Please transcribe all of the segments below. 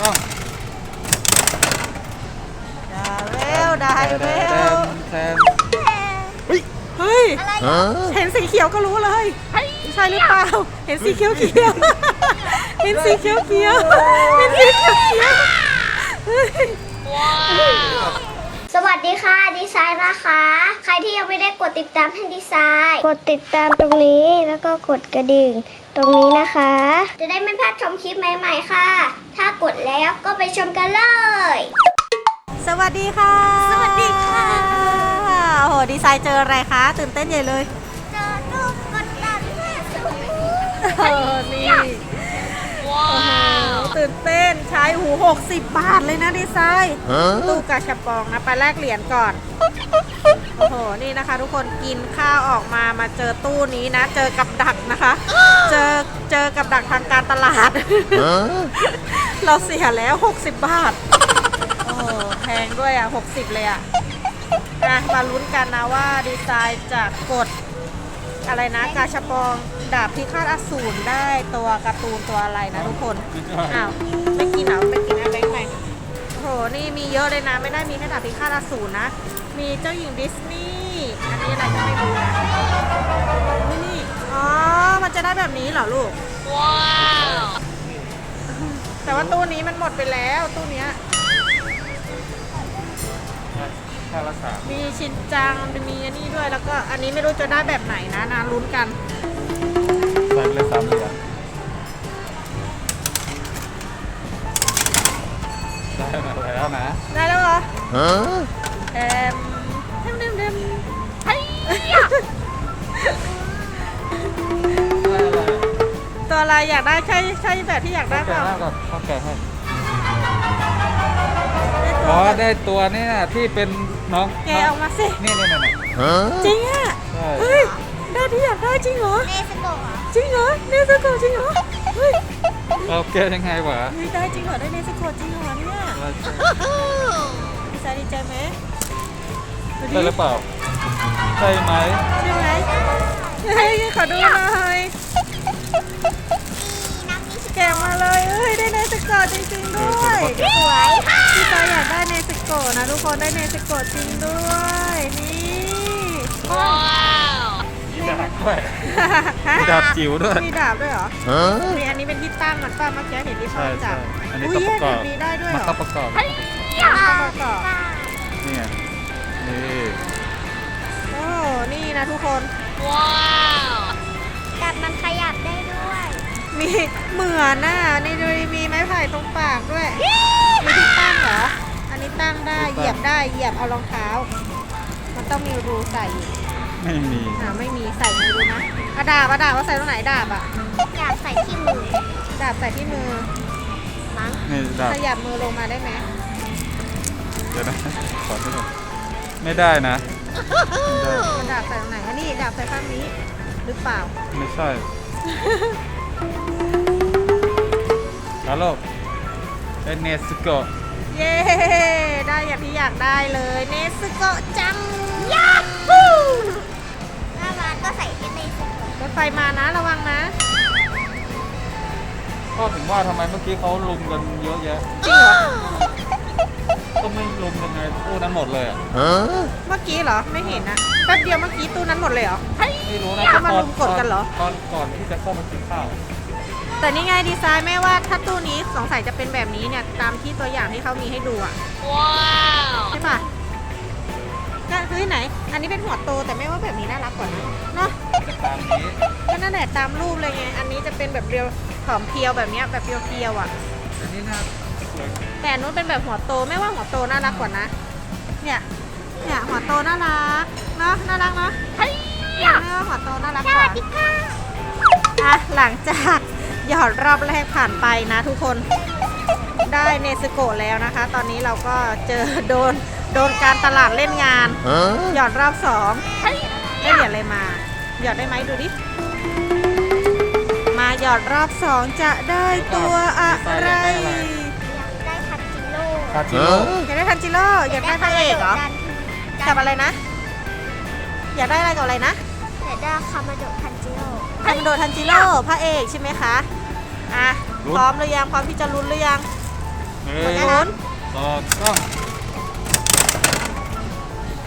ต้องได้เร็วได้เร็วแทนเฮ้ย อะไรเห็นสีเขียวก็รู้เลยใช่หรือเปล่า เห็นสีเขียวเขียวเห็นสีเขียวเขียวเห็นสีเขียวเขียวๆเฮ้ยส วัสดีค่ะดีไซน์นะคะ ใครที่ยังไม่ได้กดติดตามให้ดีไซน์กดติดตามตรงนี้แล้วก็กดกระดิ่ง ตรงนี้นะคะ จะได้ไม่พลาดชมคลิปใหม่ ๆ ค่ะ ถ้ากดแล้วก็ไปชมกันเลย สวัสดีค่ะ สวัสดีค่ะ โอ้โหดีไซน์เจออะไรคะ ตื่นเต้นใหญ่เลยเจอรูปกดดันแม่สุดเออนี่ว้าวตื่นเต้น ใช้หู60 บาทเลยนะดีไซน์ตู้กาชาปองนะ ไปแลกเหรียญก่อน โอ้โห นี่นะคะ ทุกคนกินข้าวออกมามาเจอตู้นี้นะ เจอกับดักนะคะ เจอเจอกับดักทางการตลาด เราเสียแล้ว 60 บาท โอ้โหแพงด้วยอะ 60 เลยอะอะมาลุ้นกันนะว่าดีไซน์จะกดอะไรนะกาชาปองดาบพิฆาตอสูรได้ตัวการ์ตูนตัวอะไรนะทุกคนอ้าว ไม่กินเหรอไม่กินอะไรไหมโอ้โหนี่มีเยอะเลยนะ ไม่ได้มีแค่ดาบพิฆาตอสูรนะ มีเจ้าหญิงดิสนีย์อันนี้อะไรก็ไม่รู้นะนี่นี่อ๋อ มันจะได้แบบนี้เหรอลูก ว้าวแต่ว่าตู้นี้มันหมดไปแล้วตู้เนี้ยค่ารักษามีชินจังมีอันนี้ด้วยแล้วก็อันนี้ไม่รู้จะได้แบบไหนนะนะลุ้นกันใส่ไปเลยสามเหรียญ แล้วเหรอเอ็มเดมเดมเดมไอ้ยะได้เลยตัวอะไรอยากได้ใช่ใช่แบบที่อยากได้เปแกะล่าหน้าก่อนเขาแกะให้ได้ตัวอ๋อแบบได้ตัวนี่นะที่เป็นน้องแกะออกมาสินี่นี่นี่นี่จริงอะใช่เฮ้ยได้ที่อยากได้จริงเหรอเนสโกะเหรอจริงเหรอเนสโกะจริงเหรอเฮ้ยเราแกะยังไงวะเฮ้ยได้จริงเหรอได้เนสโกะจริงเหรอเนี่ย เราจะดี ใจดีใจไหมดูดิได้หรือเปล่าใช่ไหมใช่ไหมเฮ้ยขอดูหน่อยน้ำนี้แกะมาเลยเอ้ยได้เนสโกะจริงๆด้วยสวยค่ะพี่ตาอยากได้เนสโกะนะทุกคนได้เนสโกะจริงด้วยนี่มีดาบด้วยฮะมีดาบจิ๋วด้วยมีดาบด้วยเหรอมีอันนี้เป็นที่ตั้งมันป้าเมื่อกี้เห็นที่พ่อใช่จับใช่อันนี้อุ้ยต้องประกอบแบบนี้ได้ด้วยมาเหรเข้าอประกอบเข้าประกอบ นี่ไงนี่โอ้นี่นะทุกคนกัดมันขยับได้ด้วย มีเหมือนน่ะนี่ดูดิมีไม้ไผ่ตรงปากด้วย มีที่ตั้งเหรอ อันนี้ตั้งได้ เหยียบได้ เหยียบเอารองเท้า มันต้องมีรูใส่อยู่ไม่มีอ่าไม่มีใส่ไม่รู้นะอะดาบอะดาบว่าใส่ตรงไหนดาบอะอยากใส่ที่มือ ดาบใส่ที่มือมั้งนี่ดาบขยับมือลงมาได้ไหมเดี๋ยวนะขอที่ก่อนไม่ได้นะไม่ได้มันดาบใส่ตรงไหนอันนี้ดาบใส่ข้างนี้ หรือเปล่า ไม่ใช่ ฮัลโหลเอเนสโกะเย้ ได้อย่างที่อยากได้เลย เนสโกะจังยาฮูหน้าร้านก็ใส่ที่เนสโกะรถไฟมานะระวังนะ ก็ถึงว่าทำไมเมื่อกี้เขาลุมกันเยอะแยะ จริงเหรอ ก็ไม่ลุมยังไงตู้นั้นหมดเลยอะเมื่อกี้เหรอ ไม่เห็นนะแป๊บเดียวเมื่อกี้ตู้นั้นหมดเลยเหรอ ไม่รู้นะเขามาลุมกดกันเหรอ ตอนก่อนที่จะเข้ามากินข้าวแต่นี่ไงดีไซน์แม่ว่าถ้าตู้นี้สงสัยจะเป็นแบบนี้เนี่ย ตามที่ตัวอย่างที่เขามีให้ดูอะว้าวใช่ปะก็เฮ้ยไหน อันนี้เป็นหัวโตแต่แม่ว่าแบบนี้น่ารักกว่านะเนาะตามนี้ก็นั่นแหละตามรูปเลยไง อันนี้จะเป็นแบบเรียวผอมเพรียวแบบเนี้ยแบบเพียวๆอะ อันนี้น่า สวยแต่อันนู้นเป็นแบบหัวโตไม่ว่าหัวโตน่ารักกว่านะ เนี่ย เนี่ยหัวโตน่ารักเนาะน่ารักเนาะไม่ว่าหัวโตน่ารักสกวัว่าสดีค่ะอะหลังจากหยอดรอบแรกผ่านไปนะทุกคนได้เนสโกะแล้วนะคะ ตอนนี้เราก็เจอโดนโดนการตลาดเล่นงาน หยอดรอบสองได้เหรียญอะไรมา หยอดได้ไหมดูดิ มาหยอดรอบสองจะได้ตัวอะไราจิโร่อยากได้ทันจิโร่อยากได้พระเอกเหรอกับอะไรนะ อยากได้อะไรกับอะไรนะอยากได้คามาโดะทันจิโร่คอมโดทันจิโร่พระเอกใช่ไหมคะอะพร้อมหรือยังพร้อมที่จะลุ้นหรือยังพหหมดนึ่แล้งวนะสองสาม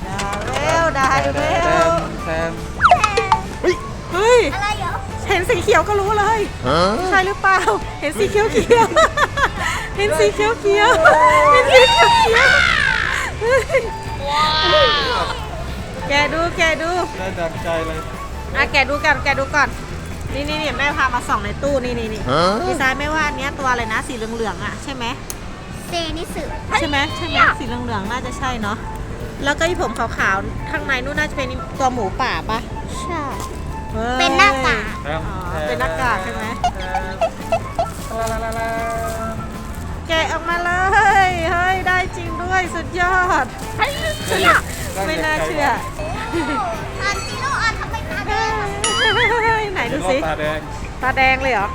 ได้แล้วได้แล้วแซมเฮ้ย อะไรเหรอ เห็นสีเขียวก็รู้เลย ใช่หรือเปล่า เห็นสีเขียวเขียวๆ เห็นสีเขียวเขียวๆเห็นสีเขียวเขียวๆเฮ้ยแกะดูแกะดูได้ดังใจเลยอะแกะดูกันแกะดูก่อน นี่นี่นี่แม่พามาส่องในตู้นี่นี่นี่ดีไซน์ไม่ว่าอันเนี้ยตัวอะไรนะสีเหลืองๆอะใช่ไหมเซนิสึใช่ไหมใช่ไหมสีเหลืองๆน่าจะใช่เนาะแล้วก็ที่ผมขาวๆข้างในนู่นน่าจะเป็นตัวหมูป่าปะใช่ฮ้ยเป็นหน้ากากแซมอ๋อเป็นหน้ากากใช่ไหม ยสุดยอดไม่น่าเชื่ออันจิโร่อันทำไมตาแดงอะไหนเห็ดูนสิตาแดงตาแดงเลยเหรอ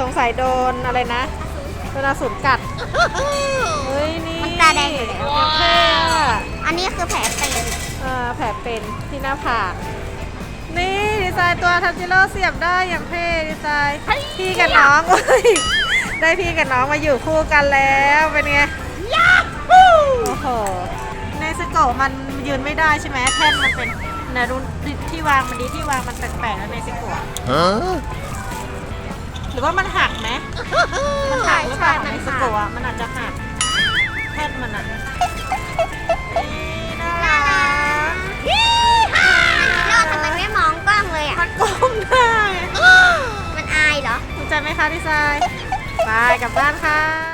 สงสัยโดนอะไรนะโดนอสูรกัดเฮ้ยนี่มันตาแดงอยู่แล้วอย่างเท่อะอันนี้คือแผลเป็นเออแผลเป็นที่หน้าผากนี่ดีไซน์ตัวทันจิโร่เสียบได้อย่างเท่ดีไซน์พี่กับน้องเฮ้ยได้พี่กับน้องมาอยู่คู่กันแล้วเป็นไง โอ้โห ในสโกะมันยืนไม่ได้ใช่ไหมแท่นมันเป็นนะดูที่วางมันดีที่วางมันแปลกๆแล้วในสโกะหรือว่ามันหักไหมมันหักหรือเปล่าในสโกะอะมันอาจจะหักแท่นมันอะนี่น่ารักจิโร่ทำไมไม่มองกล้องเลยอะ มันก้มได้ มันอายเหรอ ถูกใจไหมคะดีไซน์ไปกลับบ้านค่ะ